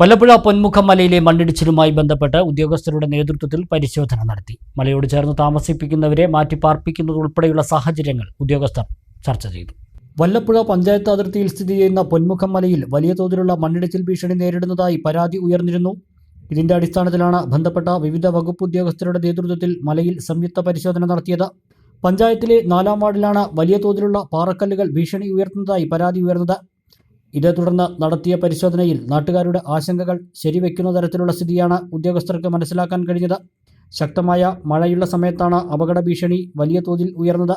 വല്ലപ്പുഴ പൊന്മുഖം മലയിലെ മണ്ണിടിച്ചിലുമായി ബന്ധപ്പെട്ട് ഉദ്യോഗസ്ഥരുടെ നേതൃത്വത്തിൽ പരിശോധന നടത്തി. മലയോട് ചേർന്ന് താമസിപ്പിക്കുന്നവരെ മാറ്റിപ്പാർപ്പിക്കുന്നത് ഉൾപ്പെടെയുള്ള സാഹചര്യങ്ങൾ ഉദ്യോഗസ്ഥർ ചർച്ച ചെയ്തു. വല്ലപ്പുഴ പഞ്ചായത്ത് അതിർത്തിയിൽ സ്ഥിതി ചെയ്യുന്ന പൊന്മുഖം മലയിൽ വലിയ തോതിലുള്ള മണ്ണിടിച്ചിൽ ഭീഷണി നേരിടുന്നതായി പരാതി ഉയർന്നിരുന്നു. ഇതിന്റെ അടിസ്ഥാനത്തിലാണ് ബന്ധപ്പെട്ട വിവിധ വകുപ്പ് ഉദ്യോഗസ്ഥരുടെ നേതൃത്വത്തിൽ മലയിൽ സംയുക്ത പരിശോധന നടത്തിയത്. പഞ്ചായത്തിലെ നാലാം വാർഡിലാണ് വലിയ തോതിലുള്ള പാറക്കല്ലുകൾ ഭീഷണി ഉയർത്തുന്നതായി പരാതി ഉയർന്നത്. ഇതേ തുടർന്ന് നടത്തിയ പരിശോധനയിൽ നാട്ടുകാരുടെ ആശങ്കകൾ ശരിവെക്കുന്ന തരത്തിലുള്ള സ്ഥിതിയാണ് ഉദ്യോഗസ്ഥർക്ക് മനസ്സിലാക്കാൻ കഴിഞ്ഞത്. ശക്തമായ മഴയുള്ള സമയത്താണ് അപകട ഭീഷണി വലിയ തോതിൽ ഉയർന്നത്.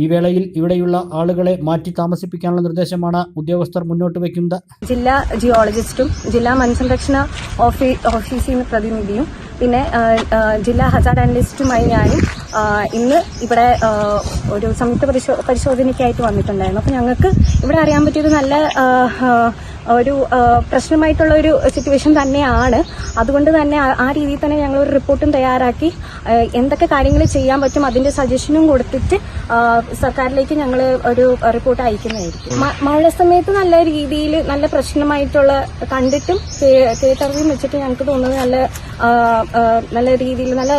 ഈ വേളയിൽ ഇവിടെയുള്ള ആളുകളെ മാറ്റി താമസിപ്പിക്കാനുള്ള നിർദ്ദേശമാണ് ഉദ്യോഗസ്ഥർ മുന്നോട്ട് വയ്ക്കുന്നത്. ജില്ലാ ജിയോളജിസ്റ്റും ജില്ലാ മൺസംരക്ഷണ ഓഫീ ഓഫീസിൽ പ്രതിനിധിയും പിന്നെ ജില്ലാ ഹസാർഡ് അനലിസ്റ്റുമായി ഞാനും ഇന്ന് ഇവിടെ ഒരു സംയുക്ത പരിശോ പരിശോധനയ്ക്കായിട്ട് വന്നിട്ടുണ്ടായിരുന്നു. അപ്പം ഞങ്ങൾക്ക് ഇവിടെ അറിയാൻ പറ്റിയത് നല്ല ഒരു പ്രശ്നമായിട്ടുള്ള ഒരു സിറ്റുവേഷൻ തന്നെയാണ്. അതുകൊണ്ട് തന്നെ ആ- രീതിയിൽ തന്നെ ഞങ്ങൾ ഒരു റിപ്പോർട്ടും തയ്യാറാക്കി. എന്തൊക്കെ കാര്യങ്ങൾ ചെയ്യാൻ പറ്റും അതിന്റെ സജഷനും കൊടുത്തിട്ട് സർക്കാരിലേക്ക് ഞങ്ങൾ ഒരു റിപ്പോർട്ട് അയക്കുന്നതായിരിക്കും. മഴ സമയത്ത് നല്ല രീതിയിൽ നല്ല പ്രശ്നമായിട്ടുള്ള കണ്ടിട്ടും കേട്ടറിയും വെച്ചിട്ട് ഞങ്ങൾക്ക് തോന്നുന്നത് നല്ല നല്ല രീതിയിൽ നല്ല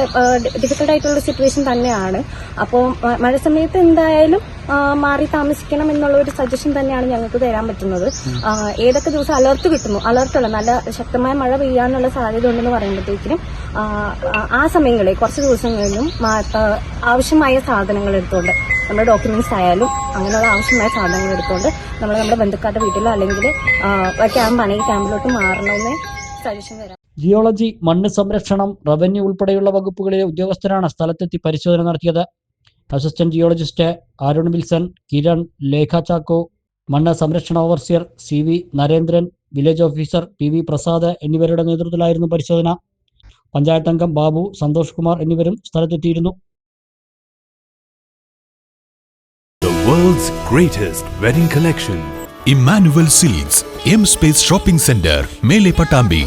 ഡിഫിക്കൽട്ട് ആയിട്ടുള്ള സിറ്റുവേഷൻ തന്നെയാണ്. അപ്പോൾ മഴ സമയത്ത് എന്തായാലും മാറി താമസിക്കണം എന്നുള്ള ഒരു സജഷൻ തന്നെയാണ് ഞങ്ങൾക്ക് തരാൻ പറ്റുന്നത്. ഏതൊക്കെ ദിവസം അലർട്ട് കിട്ടുന്നു? അലർട്ടുള്ള നല്ല ശക്തമായ മഴ പെയ്യാനുള്ള സാധ്യത ഉണ്ടെന്ന് പറയുമ്പോഴത്തേക്കിനും ആ സമയങ്ങളിൽ കുറച്ച് ദിവസങ്ങളിലും ആവശ്യമായ സാധനങ്ങൾ എടുത്തുകൊണ്ട് നമ്മുടെ ഡോക്യുമെന്റ്സ് ആയാലും അങ്ങനെയുള്ള ആവശ്യമായ സാധനങ്ങൾ എടുത്തുകൊണ്ട് നമ്മൾ നമ്മുടെ ബന്ധുക്കാരുടെ വീട്ടിലോ അല്ലെങ്കിൽ ക്യാമ്പാണെങ്കിൽ ക്യാമ്പിലോട്ട് മാറണമെന്ന് സജഷൻ തരാം. ജിയോളജി മണ്ണ് സംരക്ഷണം റവന്യൂ ഉൾപ്പെടെയുള്ള വകുപ്പുകളിലെ ഉദ്യോഗസ്ഥരാണ് സ്ഥലത്തെത്തി പരിശോധന നടത്തിയത്. Assistant geologist Arun Wilson Kiran Lekha Chacko മണ്ണ് സംരക്ഷണ overseer C V Narendran village officer T V Prasad എന്നിവരുടെ നേതൃത്വത്തിലായിരുന്നു പരിശോധന. പഞ്ചായത്ത് അംഗം ബാബു സന്തോഷ് കുമാർ എന്നിവരും സ്ഥലത്തെത്തിയിരുന്നു. World's greatest wedding collection. Emmanuel silks M space shopping centre മേലെ പട്ടാമ്പി